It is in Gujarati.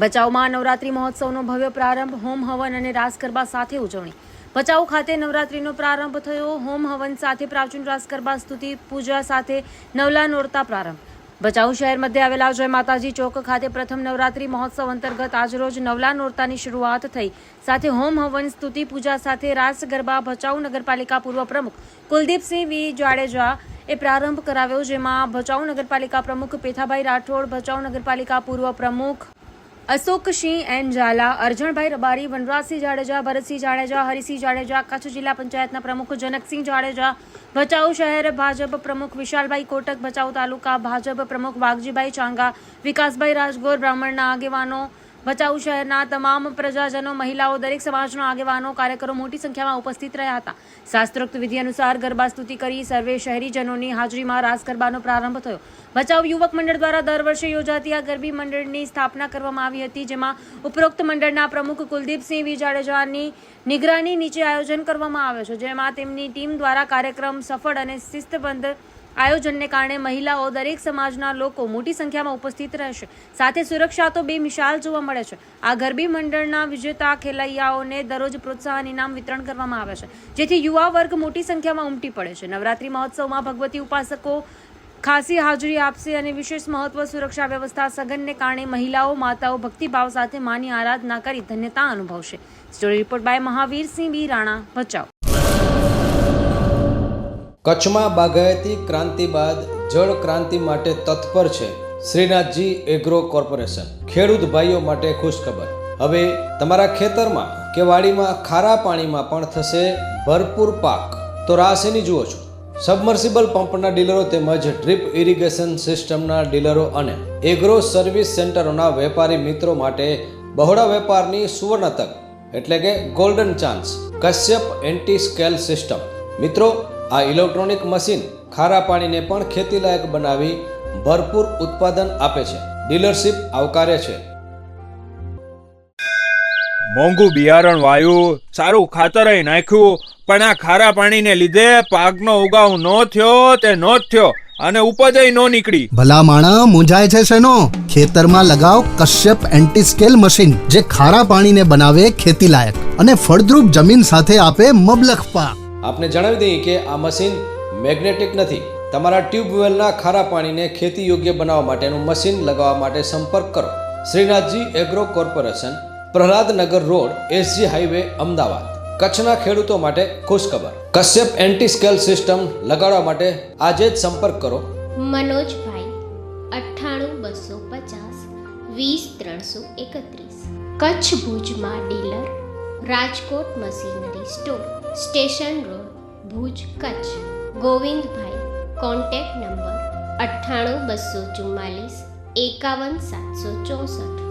ભચાઉમાં નવરાત્રી મહોત્સવનો ભવ્ય પ્રારંભ, હોમ હવન અને રાસ ગરબા સાથે ઉજવણી. ભચાઉ ખાતે નવરાત્રીનો પ્રારંભ થયો, હોમ હવન સાથે પ્રાચીન રાસ ગરબા, સ્તુતિ પૂજા સાથે નવલા નોરતા પ્રારંભ. ભચાઉ શહેર મધ્ય આવેલા જય માતાજી ચોક ખાતે પ્રથમ નવરાત્રી મહોત્સવ અંતર્ગત આજરોજ નવલા નોરતાની શરૂઆત થઈ. સાથે હોમ હવન, સ્તુતિ પૂજા સાથે રાસ ગરબા ભચાઉ નગરપાલિકા પૂર્વ પ્રમુખ કુલદીપસિંહ વી. જાડેજા એ પ્રારંભ કરાવ્યો, જેમાં ભચાઉ નગરપાલિકા પ્રમુખ પેથાભાઈ રાઠોડ, ભચાઉ નગરપાલિકા પૂર્વ પ્રમુખ અશોકસિંહ એન ઝાલા, અરજણભાઈ રબારી, વનરાજસિંહ જાડેજા, ભરતસિંહ જાડેજા, હરિસિંહ જાડેજા, કચ્છ જિલ્લા પંચાયતના પ્રમુખ જનકસિંહ જાડેજા, ભચાઉ શહેર ભાજપ પ્રમુખ વિશાલભાઈ કોટક, ભચાઉ તાલુકા ભાજપ પ્રમુખ વાઘજીભાઈ ચાંગા, વિકાસભાઈ રાજગોર, બ્રાહ્મણના આગેવાનો ભચાઉ શહેરના તમામ પ્રજાજનો, મહિલાઓ, દરેક સમાજના આગેવાનો, કાર્યકરો મોટી સંખ્યામાં ઉપસ્થિત રહ્યા હતા. શાસ્ત્રોક્ત વિધિ અનુસાર ગરબા સ્તુતિ કરી સર્વે શહેરીજનોની હાજરીમાં રાસ ગરબાનો પ્રારંભ થયો. ભચાઉ યુવક મંડળ દ્વારા દર વર્ષે યોજાતી આ ગરબી મંડળની સ્થાપના કરવામાં આવી હતી, જેમાં ઉપરોક્ત મંડળના પ્રમુખ કુલદીપસિંહ જાડેજાની નિગરાની નીચે આયોજન કરવામાં આવે છે, જેમાં તેમની ટીમ દ્વારા કાર્યક્રમ સફળ અને શિસ્તબદ્ધ આયોજનને કારણે મહિલાઓ દરેક સમાજના લોકો મોટી સંખ્યામાં ઉપસ્થિત રહેશે. સાથે સુરક્ષા તો બેમિસાલ જોવા મળે છે. આ ગરબી મંડળના વિજેતા ખેલૈયાઓને દરરોજ પ્રોત્સાહન ઇનામ વિતરણ કરવામાં આવે છે, જેથી યુવા વર્ગ મોટી સંખ્યામાં ઉમટી પડે છે. નવરાત્રી મહોત્સવમાં ભગવતી ઉપાસકો ખાસી હાજરી આપશે અને વિશેષ મહત્વ સુરક્ષા વ્યવસ્થા સઘનને કારણે મહિલાઓ માતાઓ ભક્તિભાવ સાથે માની આરાધના કરી ધન્યતા અનુભવશે. Story report by Mahavirsinh B Rana, Bhachau. કચ્છમાં બાગાયતી ક્રાંતિ બાદ જળ ક્રાંતિ માટે તત્પર છે શ્રીનાથજી એગ્રો કોર્પોરેશન. ખેડૂત ભાઈઓ માટે ખુશખબર. હવે તમારા ખેતરમાં કે વાડીમાં ખારા પાણીમાં પણ થશે ભરપૂર પાક. તો રાહ જુઓ છો. સબમર્સિબલ પંપના ડીલરો તેમજ ડ્રીપ ઇરિગેશન સિસ્ટમના ડીલરો અને એગ્રો સર્વિસ સેન્ટરોના વેપારી મિત્રો માટે બહોળા વેપારની સુવર્ણ તક. એટલે કે golden chance Kashyap anti scale system મિત્રો આ ઇલેક્ટ્રોનિક મશીન ખારા પાણીને પણ ખેતીલાયક બનાવી ભરપૂર ઉત્પાદન આપે છે. ડીલરશીપ આવકારે છે. મોંઘું બિયારણ વાયું સારું ખાતર નાખ્યું પણ આ ખારા પાણીને લીધે પાકનો ઉગાવ ન થયો તે નો થયો અને ઉપજય નો નીકળી. ભલા માણા મૂંઝાય છે શેનો? ખેતરમાં લગાવ કશ્યપ એન્ટી સ્કેલ મશીન જે ખારા પાણીને બનાવે ખેતી લાયક અને ફળદ્રુપ જમીન સાથે આપે મબલખ પાક. આપને જણાવી દઈએ કે આ મશીન મેગ્નેટિક નથી. તમારા ટ્યુબવેલના ખારા પાણીને ખેતી યોગ્ય બનાવવા માટેનું મશીન લગાવવા માટે સંપર્ક કરો. Shrinathji agro corporation, Prahladnagar road, SG highway, Ahmedabad. કચ્છના ખેડૂતો માટે ખુશખબર. કશ્યપ એન્ટી સ્કેલ સિસ્ટમ લગાડવા માટે આજે જ સંપર્ક કરો. મનોજભાઈ, અઠ્ઠાણું બસો પચાસ, વીસ ત્રણસો એકત્રીસ. કચ્છ ભુજમાં dealer Rajkot machinery store, station road, Bhuj Kutch. Govindbhai contact number અઠ્ઠાણું, બસો ચુમ્માલીસ એકાવન, સાતસો ચોસઠ.